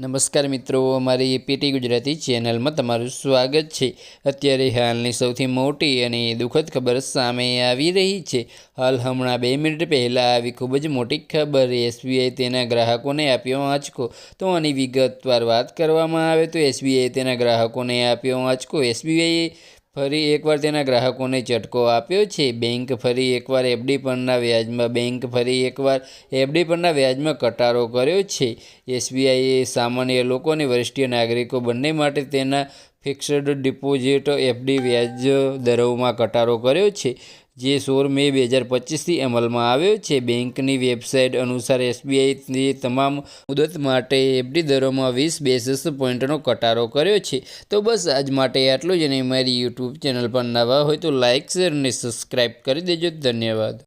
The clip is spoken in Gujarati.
નમસ્કાર મિત્રો, અમારી પીટી ગુજરાતી ચેનલમાં તમારું સ્વાગત છે. અત્યારે હાલની સૌથી મોટી અને દુઃખદ ખબર સામે આવી રહી છે. હાલ હમણાં બે મિનિટ પહેલાં આવી ખૂબ જ મોટી ખબર એસબીઆઈ તેના ગ્રાહકોને આપ્યો આંચકો. તો આની વિગતવાર વાત કરવામાં આવે તો એસબીઆઈ તેના ગ્રાહકોને આપ્યો આંચકો. એસબીઆઈએ ફરી એકવાર તેના ગ્રાહકોને ચટકો આપ્યો છે. બેંક ફરી એકવાર એફડી પરના વ્યાજમાં, બેંક ફરી એકવાર એફડી પરના વ્યાજમાં કટારો કર્યો છે. એસબીઆઈએ સામાન્ય લોકો અને વરિષ્ઠ નાગરિકો બંને માટે તેના ફિક્સડ ડિપોઝિટ એફડી વ્યાજ દરોમાં કટારો કર્યો છે. જે સોળ મે બે હજાર પચીસથી અમલમાં આવ્યો છે. બેંકની વેબસાઇટ અનુસાર એસબીઆઈની તમામ મુદત માટે એફડી દરોમાં વીસ બેસિસ પોઈન્ટનો ઘટાડો કર્યો છે. તો બસ આજ માટે આટલું જ અને મારી યુટ્યુબ ચેનલ પર નવા હોય તો લાઇક શેર અને સબસ્ક્રાઈબ કરી દેજો. ધન્યવાદ.